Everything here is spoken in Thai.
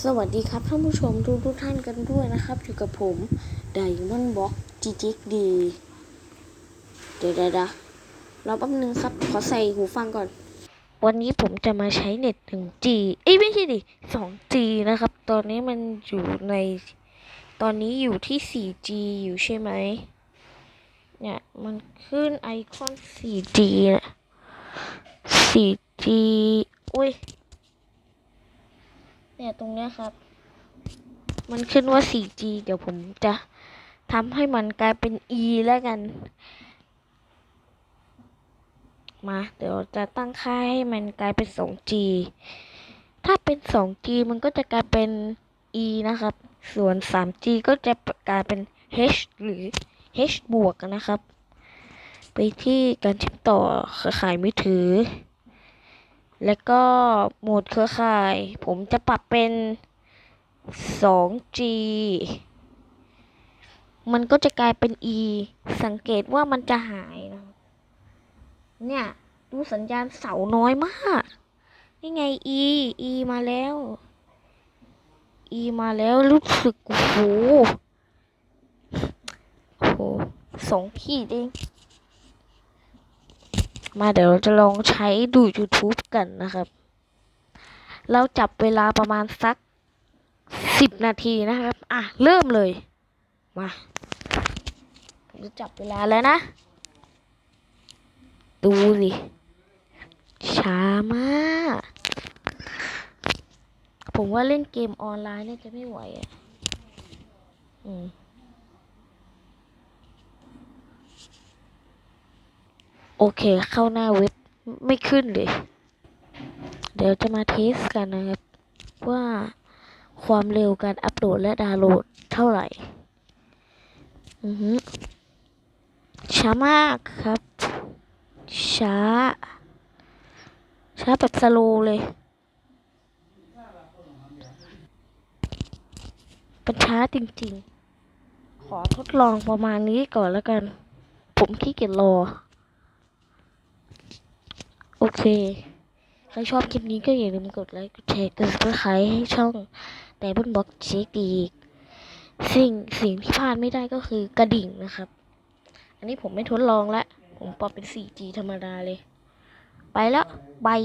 สวัสดีครับท่านผู้ชมทุกทุกท่านกันด้วยนะครับ อยู่กับผมไดมอนบ็อกจีจิกดีเดี๋ยวเดี๋ยวเดี๋ยวรอแป๊บนึงครับ ขอใส่หูฟังก่อน วันนี้ผมจะมาใช้เน็ต 1G เอ้ยไม่ใช่ดิ 2G นะครับ ตอนนี้มันอยู่ใน ตอนนี้อยู่ที่ 4G อยู่ใช่ไหม เนี่ย มันขึ้นไอคอน 4G นะ 4G อุ้ย เนี่ยตรงเนี้ยครับ มันขึ้นว่า 4G เดี๋ยวผมจะทำให้มันกลายเป็น E แล้วกัน มา เดี๋ยวจะตั้งค่าให้มันกลายเป็น 2G ถ้าเป็น 2G มันก็จะกลายเป็น E นะครับ ส่วน 3G ก็จะกลายเป็น H หรือ H บวกนะครับ ไปที่การเชื่อมต่อเครือข่ายมือถือ แล้วก็โหมดเครือข่าย ผมจะปรับเป็น 2G มันก็จะกลายเป็น E สังเกตว่ามันจะหายนะ เนี่ย ดูสัญญาณเสาน้อยมาก นี่ไง E E มาแล้ว E มาแล้วรู้สึกโอ้โหโอ้โหสองขีดเอง มาเดี๋ยวเราจะลองใช้ดู YouTube กันนะครับ เราจับเวลาประมาณสักสิบนาทีนะครับ อะ เริ่มเลย มาผมจะจับเวลาแล้วนะ ดูสิ ช้ามาก ผมว่าเล่นเกมออนไลน์เนี่ยจะไม่ไหวอะ อืม โอเคเข้าหน้าเว็บไม่ขึ้นเลย เดี๋ยวจะมาเทสกันนะครับ ว่าความเร็วการอัปโหลดและดาวน์โหลดเท่าไหร่อือฮึช้ามากครับ ช้า ช้าแบบสโลเลยมันช้าจริงๆ ขอทดลองประมาณนี้ก่อนแล้วกัน ผมขี้เกียจรอ โอเค ใครชอบคลิปนี้ก็อย่าลืมกดไลค์ กดแชร์ กดซับสไครต์ให้ช่องแต่บนบล็อกเช็คอีก สิ่งสิ่งที่พลาดไม่ได้ก็คือกระดิ่งนะครับ อันนี้ผมไม่ทดลองละ ผมปรับเป็น 4G ธรรมดาเลย ไปแล้ว บาย